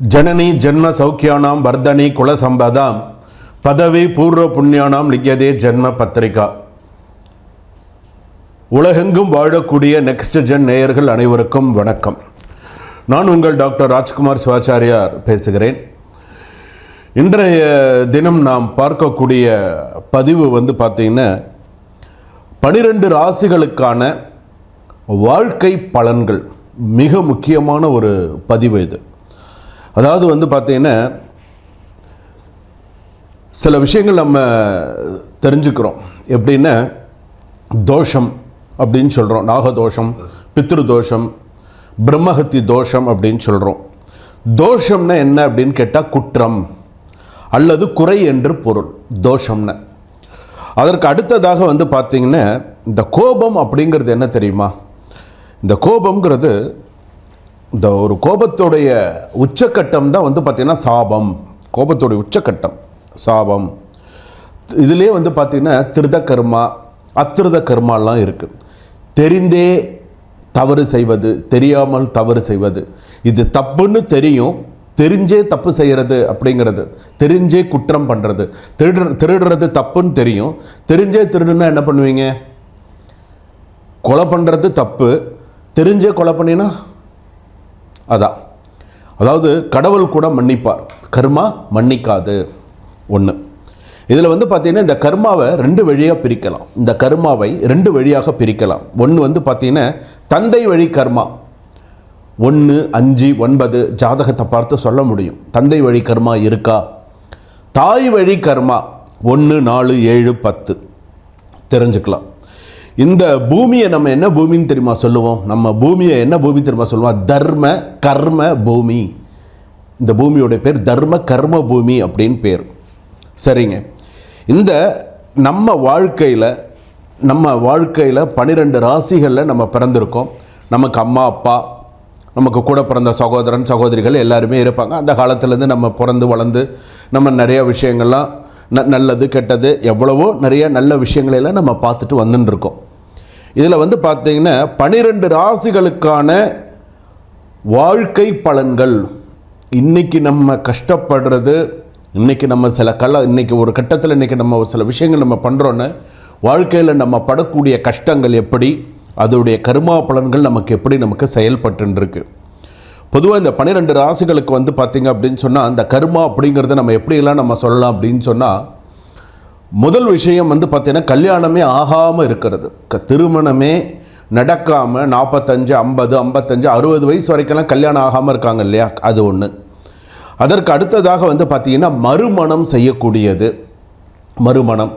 ஜனனி ஜென்ம சௌக்கியானாம் வர்தனி குலசம்பதாம் பதவி பூர்வ புண்ணியானாம் லிக்கியதே ஜென்ம பத்திரிகா. உலகெங்கும் வாழக்கூடிய நெக்ஸ்ட் ஜென் நேயர்கள் அனைவருக்கும் வணக்கம். நான் உங்கள் டாக்டர் ராஜ்குமார் சிவாச்சாரியார் பேசுகிறேன். இன்றைய தினம் நாம் பார்க்கக்கூடிய பதிவு வந்து பார்த்திங்கன்னா பனிரெண்டு ராசிகளுக்கான வாழ்க்கை பலன்கள். மிக முக்கியமான ஒரு பதிவு இது. அதாவது வந்து பார்த்தீங்கன்னா சில விஷயங்கள் நம்ம தெரிஞ்சுக்கிறோம். எப்படின்னா தோஷம் அப்படின்னு சொல்கிறோம் நாகதோஷம் பித்ரு தோஷம் பிரம்மஹத்தி தோஷம் அப்படின்னு சொல்கிறோம் தோஷம்னா என்ன அப்படின்னு கேட்டால் குற்றம் அல்லது குறை என்று பொருள். தோஷம்னு. அதற்கு அடுத்ததாக வந்து பார்த்தீங்கன்னா இந்த கோபம் அப்படிங்கிறது என்ன தெரியுமா? இந்த கோபம்ங்கிறது இந்த ஒரு கோபத்துடைய உச்சக்கட்டம் தான் வந்து பார்த்திங்கன்னா சாபம். கோபத்துடைய உச்சக்கட்டம். சாபம். இதுலேயே வந்து பார்த்திங்கன்னா திருத கர்மா அத்திருத கர்மாலாம் இருக்குது தெரிந்தே தவறு செய்வது தெரியாமல் தவறு செய்வது. இது தப்புன்னு தெரியும் தெரிஞ்சே தப்பு செய்கிறது அப்படிங்கிறது. தெரிஞ்சே குற்றம் பண்ணுறது திருடுற திருடுறது தப்புன்னு தெரியும். தெரிஞ்சே திருடுனா என்ன பண்ணுவீங்க? கொலை பண்ணுறது தப்பு. தெரிஞ்சே கொலை பண்ணினா அதான். அதாவது கடவுள் கூட மன்னிப்பார். கர்மா மன்னிக்காது. ஒன்று இதில் வந்து பார்த்தீங்கன்னா இந்த கர்மாவை ரெண்டு வழியாக பிரிக்கலாம். இந்த கர்மாவை ரெண்டு வழியாக பிரிக்கலாம். ஒன்று வந்து பார்த்தீங்கன்னா தந்தை வழி கர்மா. ஒன்று அஞ்சு ஒன்பது ஜாதகத்தை பார்த்து சொல்ல முடியும். தந்தை வழி கர்மா இருக்கா? தாய் வழி கர்மா. ஒன்று நாலு ஏழு பத்து. தெரிஞ்சுக்கலாம். இந்த பூமியை நம்ம என்ன பூமின்னு தெரியுமா சொல்லுவோம்? நம்ம பூமியை என்ன பூமி தெரியுமா சொல்லுவோம்? தர்ம கர்ம பூமி. இந்த பூமியோட பேர் தர்ம கர்ம பூமி அப்படின்னு பேர். சரிங்க. இந்த நம்ம வாழ்க்கையில் நம்ம வாழ்க்கையில் பன்னிரெண்டு ராசிகளில் நம்ம பிறந்திருக்கோம். நமக்கு அம்மா அப்பா நமக்கு கூட பிறந்த சகோதரன் சகோதரிகள் எல்லாருமே இருப்பாங்க. அந்த காலத்துலேருந்து நம்ம பிறந்து வளர்ந்து நம்ம நிறையா விஷயங்கள்லாம் ந நல்லது கெட்டது எவ்வளவோ நிறைய நல்ல விஷயங்களெல்லாம் நம்ம பார்த்துட்டு வந்துன்னு இருக்கோம் இதில் வந்து பார்த்தீங்கன்னா பனிரெண்டு ராசிகளுக்கான வாழ்க்கை பலன்கள். இன்றைக்கி நம்ம கஷ்டப்படுறது இன்றைக்கி நம்ம சில கல இன்றைக்கி ஒரு கட்டத்தில் இன்னைக்கு நம்ம ஒரு சில விஷயங்கள் நம்ம பண்ணுறோன்னு வாழ்க்கையில் நம்ம படக்கூடிய கஷ்டங்கள் எப்படி அதோடைய கருமா பலன்கள் நமக்கு எப்படி நமக்கு செயல்பட்டுருக்கு பொதுவாக இந்த பன்னிரெண்டு ராசிகளுக்கு வந்து பார்த்திங்க அப்படின்னு சொன்னால் அந்த கர்மா அப்படிங்கிறத நம்ம எப்படியெல்லாம் நம்ம சொல்லலாம் அப்படின்னு சொன்னால் முதல் விஷயம் வந்து பார்த்தீங்கன்னா கல்யாணமே ஆகாமல் இருக்கிறது. க திருமணமே நடக்காமல் நாற்பத்தஞ்சு ஐம்பது ஐம்பத்தஞ்சு அறுபது வயசு வரைக்கெல்லாம் கல்யாணம் ஆகாமல் இருக்காங்க இல்லையா? அது ஒன்று அதற்கு அடுத்ததாக வந்து பார்த்திங்கன்னா மறுமணம் செய்யக்கூடியது. மறுமணம்.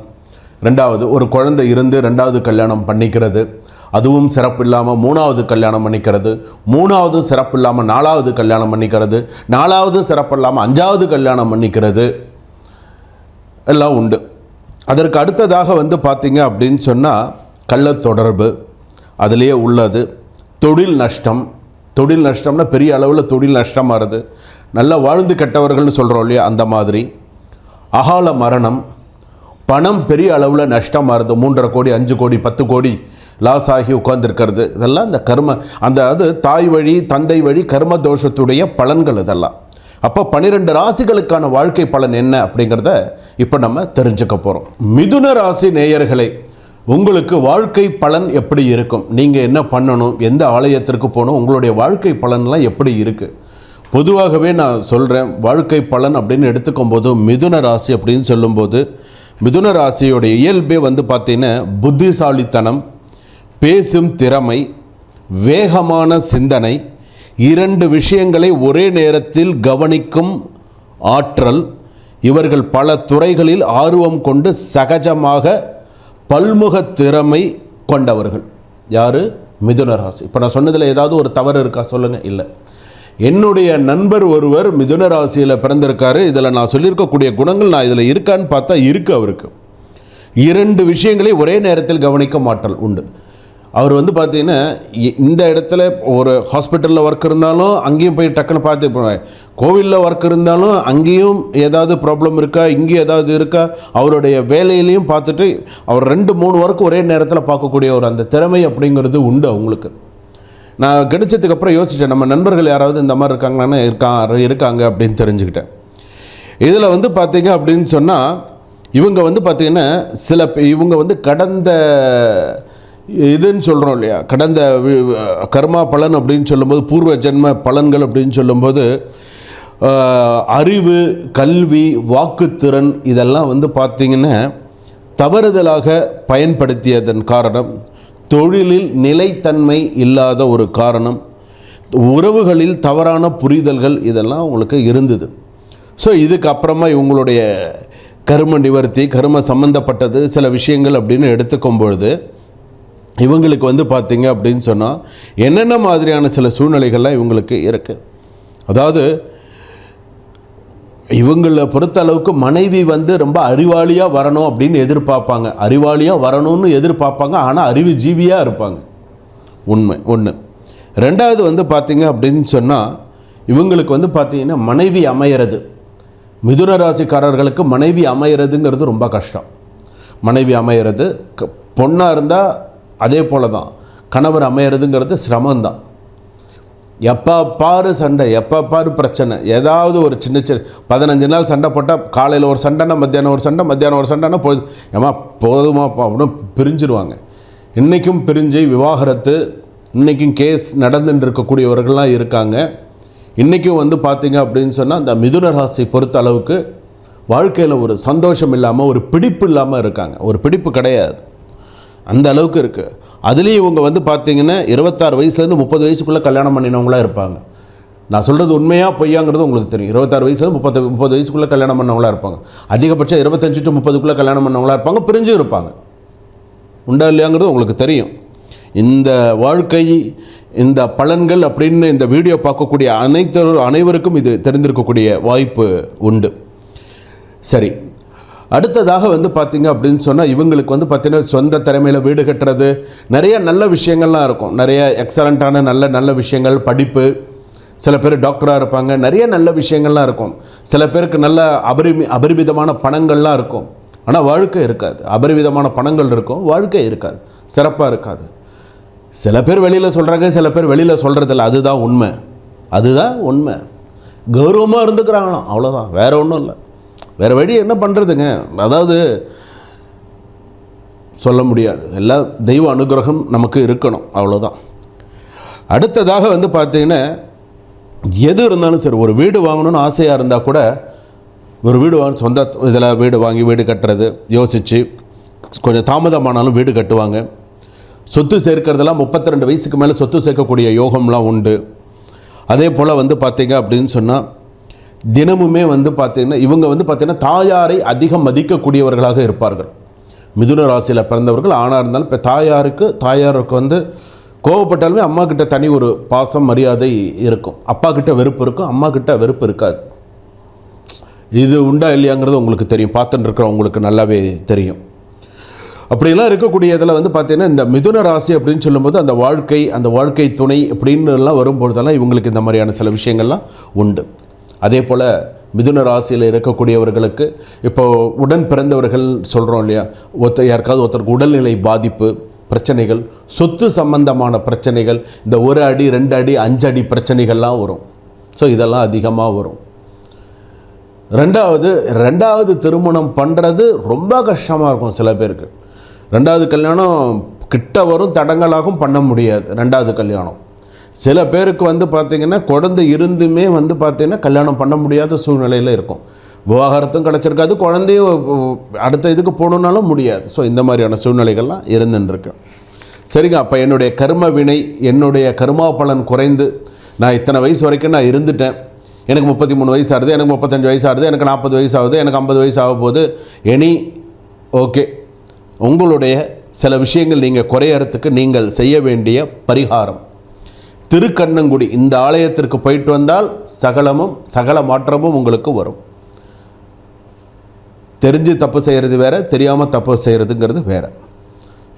ரெண்டாவது ஒரு குழந்தை இருந்து ரெண்டாவது கல்யாணம் பண்ணிக்கிறது. அதுவும் சிறப்பு இல்லாமல் மூணாவது கல்யாணம் பண்ணிக்கிறது. மூணாவது சிறப்பு இல்லாமல் நாலாவது கல்யாணம் பண்ணிக்கிறது. நாலாவது சிறப்பு இல்லாமல் அஞ்சாவது கல்யாணம் பண்ணிக்கிறது. எல்லாம் உண்டு. அதற்கு அடுத்ததாக வந்து பார்த்தீங்க அப்படின்னு சொன்னால் கள்ள தொடர்பு அதிலேயே உள்ளது. தொழில் நஷ்டம். தொழில் நஷ்டம்னா பெரிய அளவில் தொழில் நஷ்டமாகிறது நல்லா வாழ்ந்து கெட்டவர்கள்னு சொல்கிறோம் இல்லையா அந்த மாதிரி. அகால மரணம். பணம் பெரிய அளவில் நஷ்டமாகிறது மூன்றரை கோடி அஞ்சு கோடி பத்து கோடி லாஸ் ஆகி உட்காந்துருக்கிறது இதெல்லாம் இந்த கர்ம அந்த அது தாய் வழி தந்தை வழி கர்ம தோஷத்துடைய பலன்கள் இதெல்லாம். அப்போ பன்னிரெண்டு ராசிகளுக்கான வாழ்க்கை பலன் என்ன அப்படிங்கிறத இப்போ நம்ம தெரிஞ்சுக்க போகிறோம் மிதுன ராசி நேயர்களை உங்களுக்கு வாழ்க்கை பலன் எப்படி இருக்கும்? நீங்கள் என்ன பண்ணணும்? எந்த ஆலயத்திற்கு போகணும்? உங்களுடைய வாழ்க்கை பலன்லாம் எப்படி இருக்குது பொதுவாகவே நான் சொல்கிறேன் வாழ்க்கை பலன் அப்படின்னு எடுத்துக்கும் போது மிதுன ராசி அப்படின்னு சொல்லும்போது மிதுன ராசியோடைய இயல்பே வந்து பார்த்திங்கன்னா புத்திசாலித்தனம் பேசும் திறமை வேகமான சிந்தனை இரண்டு விஷயங்களை ஒரே நேரத்தில் கவனிக்கும் ஆற்றல் இவர்கள் பல துறைகளில் ஆர்வம் கொண்டு சகஜமாக பல்முக திறமை கொண்டவர்கள். யார்? மிதுன ராசி. இப்போ நான் சொன்னதில் ஏதாவது ஒரு தவறு இருக்கா? சொல்லுங்கள் இல்லை. என்னுடைய நண்பர் ஒருவர் மிதுன ராசியில் பிறந்திருக்காரு. இதில் நான் சொல்லியிருக்கக்கூடிய குணங்கள் நான் இதில் இருக்கான்னு பார்த்தா இருக்குது அவருக்கு. இரண்டு விஷயங்களை ஒரே நேரத்தில் கவனிக்க மாற்றல் உண்டு. அவர் வந்து பார்த்தீங்கன்னா இ- இந்த இடத்துல ஒரு ஹாஸ்பிட்டலில் ஒர்க் இருந்தாலும் அங்கேயும் போய் டக்குன்னு பார்த்து போவேன் கோவிலில் ஒர்க் இருந்தாலும் அங்கேயும் ஏதாவது ப்ராப்ளம் இருக்கா இங்கேயும் ஏதாவது இருக்கா அவருடைய வேலையிலையும் பார்த்துட்டு அவர் ரெண்டு மூணு ஒர்க் ஒரே நேரத்தில் பார்க்கக்கூடிய ஒரு அந்த திறமை அப்படிங்கிறது உண்டு அவங்களுக்கு. நான் கணிச்சதுக்கு அப்புறம் யோசித்தேன் நம்ம நண்பர்கள் யாராவது இந்த மாதிரி இருக்காங்களான்னு இருக்கா இருக்காங்க அப்படின்னு தெரிஞ்சுக்கிட்டேன். இதில் வந்து பார்த்தீங்க அப்படின்னு சொன்னால் இவங்க வந்து பார்த்திங்கன்னா சில பே- இவங்க வந்து கடந்த இதுன்னு சொல்கிறோம் இல்லையா? கடந்த வி- கர்மா பலன் அப்படின்னு சொல்லும்போது பூர்வ ஜென்ம பலன்கள் அப்படின்னு சொல்லும்போது அறிவு கல்வி வாக்குத்திறன் இதெல்லாம் வந்து பார்த்திங்கன்னா தவறுதலாக பயன்படுத்தியதன் காரணம் தொழிலில் நிலைத்தன்மை இல்லாத ஒரு காரணம் உறவுகளில் தவறான புரிதல்கள் இதெல்லாம் உங்களுக்கு இருந்தது. ஸோ இதுக்கப்புறமா இவங்களுடைய கரும நிவர்த்தி கரும சம்பந்தப்பட்டது சில விஷயங்கள் அப்படின்னு எடுத்துக்கும் பொழுது இவங்களுக்கு வந்து பார்த்திங்க அப்படின்னு சொன்னால் என்னென்ன மாதிரியான சில சூழ்நிலைகள்லாம் இவங்களுக்கு இருக்குது அதாவது இவங்களை பொறுத்த அளவுக்கு மனைவி வந்து ரொம்ப அறிவாளியாக வரணும் அப்படின்னு எதிர்பார்ப்பாங்க. அறிவாளியாக வரணும்னு எதிர்பார்ப்பாங்க ஆனால் அறிவு ஜீவியாக இருப்பாங்க. உண்மை ஒன்று ரெண்டாவது வந்து பார்த்திங்க அப்படின்னு சொன்னால் இவங்களுக்கு வந்து பார்த்தீங்கன்னா மனைவி அமையிறது. மிதுன ராசிக்காரர்களுக்கு மனைவி அமையிறதுங்கிறது ரொம்ப கஷ்டம். மனைவி அமையிறது க- இருந்தால் அதே போல தான் கணவர் அமையிறதுங்கிறது சிரமந்தான் எப்போ பாரு சண்டை எப்போ பாரு பிரச்சனை. ஏதாவது ஒரு சின்ன சின்ன பதினஞ்சு நாள் சண்டை போட்டால் காலையில் ஒரு சண்டைனா மத்தியானம் ஒரு சண்டை மத்தியானம் ஒரு சண்டைனா போது ஏமா போதுமா அப்படின்னு பிரிஞ்சிருவாங்க. இன்றைக்கும் பிரிஞ்சு விவாகரத்து இன்றைக்கும் கேஸ் நடந்துட்டு இருக்கக்கூடியவர்கள்லாம் இருக்காங்க. இன்றைக்கும் வந்து பார்த்தீங்க அப்படின்னு சொன்னால் அந்த மிதுன ராசி பொறுத்த அளவுக்கு வாழ்க்கையில் ஒரு சந்தோஷம் இல்லாமல் ஒரு பிடிப்பு இல்லாமல் இருக்காங்க. ஒரு பிடிப்பு கிடையாது. அந்த அளவுக்கு இருக்குது அதுலேயும் இவங்க வந்து பார்த்தீங்கன்னா இருபத்தாறு வயசுலேருந்து முப்பது வயசுக்குள்ளே கல்யாணம் பண்ணினவங்களாக இருப்பாங்க. நான் சொல்கிறது உண்மையாக பொய்யாங்கிறது உங்களுக்கு தெரியும். இருபத்தாறு வயசுலேருந்து முப்பத்து முப்பது வயசுக்குள்ளே கல்யாணம் பண்ணவங்களா இருப்பாங்க. அதிகபட்சம் இருபத்தஞ்சு டு முப்பதுக்குள்ளே கல்யாணம் பண்ணவங்களா இருப்பாங்க பிரிஞ்சும் இருப்பாங்க. உண்டா இல்லையாங்கிறது உங்களுக்கு தெரியும். இந்த வாழ்க்கை இந்த பலன்கள் அப்படின்னு இந்த வீடியோ பார்க்கக்கூடிய அனைத்து அனைவருக்கும் இது தெரிந்திருக்கக்கூடிய வாய்ப்பு உண்டு. சரி அடுத்ததாக வந்து பார்த்தீங்க அப்படின்னு சொன்னால் இவங்களுக்கு வந்து பார்த்தீங்கன்னா சொந்த திறமையில் வீடு கட்டுறது நிறைய நல்ல விஷயங்கள்லாம் இருக்கும். நிறைய எக்ஸலண்ட்டான நல்ல நல்ல விஷயங்கள் படிப்பு சில பேர் டாக்டராக இருப்பாங்க. நிறைய நல்ல விஷயங்கள்லாம் இருக்கும். சில பேருக்கு நல்ல அபரிமி அபரிமிதமான பணங்கள்லாம் இருக்கும். ஆனால் வாழ்க்கை இருக்காது. அபரிமிதமான பணங்கள் இருக்கும். வாழ்க்கை இருக்காது. சிறப்பாக இருக்காது. சில பேர் வெளியில் சொல்கிறாங்க சில பேர் வெளியில் சொல்கிறதில்ல அதுதான் உண்மை. அதுதான் உண்மை. கௌரவமாக இருந்துக்கிறாங்களாம். அவ்வளோதான் வேற ஒன்றும் இல்லை. வேறு வழி என்ன பண்ணுறதுங்க அதாவது சொல்ல முடியாது. எல்லா தெய்வ அனுகிரகம் நமக்கு இருக்கணும். அவ்வளோதான் அடுத்ததாக வந்து பார்த்தீங்கன்னா எது இருந்தாலும் சரி ஒரு வீடு வாங்கணும்னு ஆசையாக இருந்தால் கூட ஒரு வீடு வாங்க சொந்த இதில் வீடு வாங்கி வீடு கட்டுறது யோசித்து கொஞ்சம் தாமதமானாலும் வீடு கட்டுவாங்க. சொத்து சேர்க்கறதெல்லாம் முப்பத்தி ரெண்டு வயசுக்கு மேலே சொத்து சேர்க்கக்கூடிய யோகம்லாம் உண்டு. அதே போல் வந்து பார்த்தீங்க அப்படின்னு சொன்னால் தினமுமே வந்து பார்த்தீங்கன்னா இவங்க வந்து பார்த்தீங்கன்னா தாயாரை அதிகம் மதிக்கக்கூடியவர்களாக இருப்பார்கள். மிதுன ராசியில் பிறந்தவர்கள் ஆணாக இருந்தாலும் இப்போ தாயாருக்கு தாயாருக்கு வந்து கோவப்பட்டாலுமே அம்மா கிட்ட தனி ஒரு பாசம் மரியாதை இருக்கும். அப்பா கிட்ட வெறுப்பு இருக்கும் அம்மா கிட்ட வெறுப்பு இருக்காது. இது உண்டா இல்லையாங்கிறது உங்களுக்கு தெரியும். பார்த்துட்டு இருக்கிறவங்களுக்கு நல்லாவே தெரியும். அப்படிலாம் இருக்கக்கூடிய இதில் வந்து பார்த்தீங்கன்னா இந்த மிதுன ராசி அப்படின்னு சொல்லும்போது அந்த வாழ்க்கை அந்த வாழ்க்கை துணை அப்படின்னு எல்லாம் வரும்பொழுதெல்லாம் இவங்களுக்கு இந்த மாதிரியான சில விஷயங்கள்லாம் உண்டு. அதே போல் மிதுன ராசியில் இருக்கக்கூடியவர்களுக்கு இப்போது உடன் பிறந்தவர்கள் சொல்கிறோம் இல்லையா? ஒருத்தர் யாருக்காவது ஒருத்தருக்கு உடல்நிலை பாதிப்பு பிரச்சனைகள் சொத்து சம்பந்தமான பிரச்சனைகள் இந்த ஒரு அடி ரெண்டு அடி அஞ்சு அடி பிரச்சனைகள்லாம் வரும். ஸோ இதெல்லாம் அதிகமாக வரும். ரெண்டாவது ரெண்டாவது திருமணம் பண்ணுறது ரொம்ப கஷ்டமாக இருக்கும் சில பேருக்கு. ரெண்டாவது கல்யாணம் கிட்ட வரும் தடங்களாகவும் பண்ண முடியாது. ரெண்டாவது கல்யாணம். சில பேருக்கு வந்து பார்த்திங்கன்னா குழந்தை இருந்துமே வந்து பார்த்திங்கன்னா கல்யாணம் பண்ண முடியாத சூழ்நிலையில் இருக்கும். விவாகரத்தும் கிடச்சிருக்காது. குழந்தையும் அடுத்த இதுக்கு போகணுன்னாலும் முடியாது. ஸோ இந்த மாதிரியான சூழ்நிலைகள்லாம் இருந்துருக்கு சரிங்க அப்போ என்னுடைய கர்ம வினை என்னுடைய கர்மா பலன் குறைந்து நான் இத்தனை வயசு வரைக்கும் நான் இருந்துட்டேன். எனக்கு முப்பத்தி மூணு வயசு ஆகுது எனக்கு முப்பத்தஞ்சு வயசு ஆகுது எனக்கு நாற்பது வயசு ஆகுது எனக்கு ஐம்பது வயசு ஆக போகுது. எனி ஓகே உங்களுடைய சில விஷயங்கள் நீங்கள் குறையறதுக்கு நீங்கள் செய்ய வேண்டிய பரிகாரம். திருக்கண்ணங்குடி இந்த ஆலயத்திற்கு போயிட்டு வந்தால் சகலமும் சகல மாற்றமும் உங்களுக்கு வரும். தெரிஞ்சு தப்பு செய்கிறது வேறு தெரியாமல் தப்பு செய்கிறதுங்கிறது வேறு.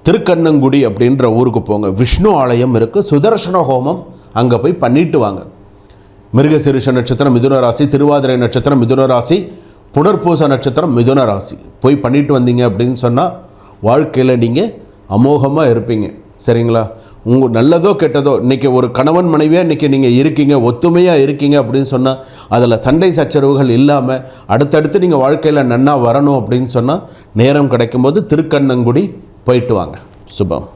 திருக்கண்ணங்குடி அப்படின்ற ஊருக்கு போங்க. விஷ்ணு ஆலயம் இருக்குது சுதர்சன ஹோமம் அங்கே போய் பண்ணிட்டு வாங்க. மிருகசிருஷ நட்சத்திரம் மிதுன ராசி திருவாதிரை நட்சத்திரம் மிதுன ராசி புனர்பூச நட்சத்திரம் மிதுன ராசி. போய் பண்ணிட்டு வந்தீங்க அப்படின்னு சொன்னால் வாழ்க்கையில் நீங்கள் அமோகமாக இருப்பீங்க. சரிங்களா? உங்கள் நல்லதோ கெட்டதோ இன்றைக்கி ஒரு கணவன் மனைவியாக இன்றைக்கி நீங்கள் இருக்கீங்க ஒத்துமையாக இருக்கீங்க அப்படின்னு சொன்னால் அதில் சண்டை சச்சரவுகள் இல்லாமல் அடுத்தடுத்து நீங்கள் வாழ்க்கையில் நன்னா வரணும் அப்படின்னு சொன்னால் நேரம் கிடைக்கும்போது திருக்கண்ணங்குடி போயிட்டு வாங்க. சுபம்.